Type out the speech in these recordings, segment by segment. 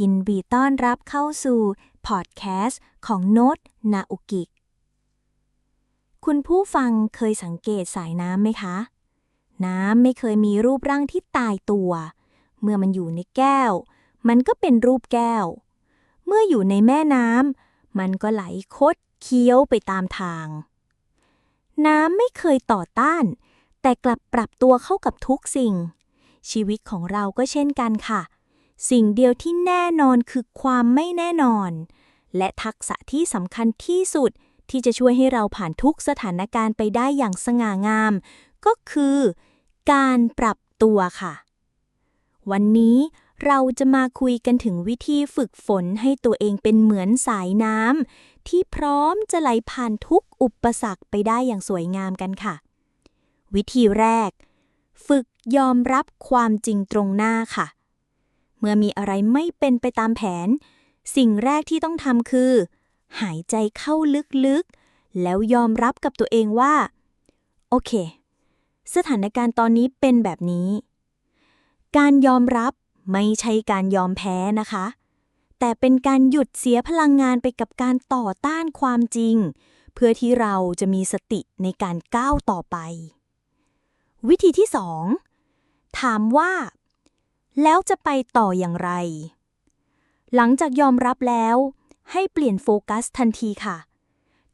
ยินดีต้อนรับเข้าสู่พอดแคสต์ของโน้ตนาอุกิคุณผู้ฟังเคยสังเกตสายน้ำไหมคะ น้ำไม่เคยมีรูปร่างที่ตายตัว เมื่อมันอยู่ในแก้ว มันก็เป็นรูปแก้ว เมื่ออยู่ในแม่น้ำมันก็ไหลคดเคี้ยวไปตามทาง น้ำไม่เคยต่อต้าน แต่กลับปรับตัวเข้ากับทุกสิ่ง ชีวิตของเราก็เช่นกันค่ะ สิ่งเดียวที่แน่นอนคือความไม่แน่นอน และทักษะที่สำคัญที่สุดที่จะช่วยให้เราผ่านทุกสถานการณ์ไปได้อย่างสง่างาม ก็คือ การปรับตัวค่ะ วันนี้เราจะมาคุยกันถึงวิธีฝึกฝนให้ตัวเองเป็นเหมือนสายน้ำที่พร้อมจะไหลผ่านทุกอุปสรรคไปได้อย่างสวยงามกันค่ะ วิธีแรก ฝึกยอมรับความจริงตรงหน้าค่ะ เมื่อมีอะไรไม่เป็นไปตามแผน สิ่งแรกที่ต้องทำคือ หายใจเข้าลึกๆ แล้วยอมรับกับตัวเองว่า โอเค สถานการณ์ตอนนี้เป็นแบบนี้ การยอมรับไม่ใช่การยอมแพ้นะคะ แต่เป็นการหยุดเสียพลังงานไปกับการต่อต้านความจริง เพื่อที่เราจะมีสติในการก้าวต่อไป วิธีที่ 2 ถามว่า แล้วจะไปต่ออย่างไร หลังจากยอมรับแล้ว ให้เปลี่ยนโฟกัสทันทีค่ะ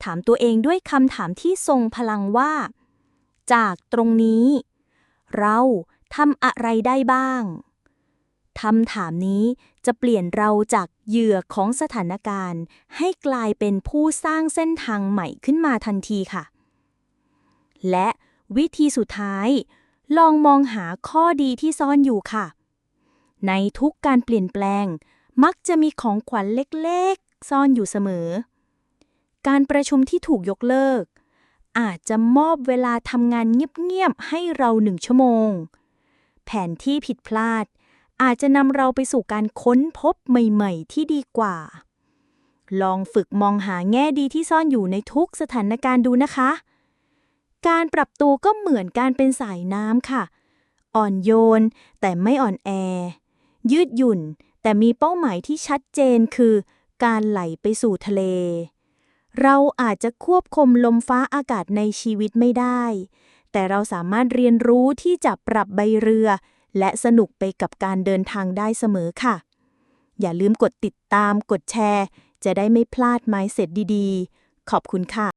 ถามตัวเองด้วยคำถามที่ทรงพลังว่า จากตรงนี้ เราทำอะไรได้บ้างคำถามนี้จะเปลี่ยนเราจากเหยื่อของสถานการณ์ ให้กลายเป็นผู้สร้างเส้นทางใหม่ขึ้นมาทันทีค่ะ และวิธีสุดท้าย ลองมองหาข้อดีที่ซ่อนอยู่ค่ะ ในทุกการเปลี่ยนแปลง มักจะมีของขวัญเล็กๆ ซ่อนอยู่เสมอ การประชุมที่ถูกยกเลิก อาจจะมอบเวลาทำงานเงียบๆ ให้เราหนึ่งชั่วโมง แผนที่ผิดพลาด อาจจะนำเราไปสู่การค้นพบใหม่ๆ ที่ดีกว่า ลองฝึกมองหาแง่ดีที่ซ่อนอยู่ในทุกสถานการณ์ดูนะคะ การปรับตัวก็เหมือนการเป็นสายน้ำค่ะ อ่อนโยนแต่ไม่อ่อนแอ ยืดหยุ่น แต่มีเป้าหมายที่ชัดเจนคือ การไหลไปสู่ทะเล เราอาจจะควบคุมลมฟ้าอากาศในชีวิตไม่ได้ แต่เราสามารถเรียนรู้ที่จะปรับใบเรือ และสนุกไปกับการเดินทางได้เสมอค่ะ อย่าลืมกดติดตามกดแชร์ จะได้ไม่พลาดไม้เสร็จดีๆ ขอบคุณค่ะ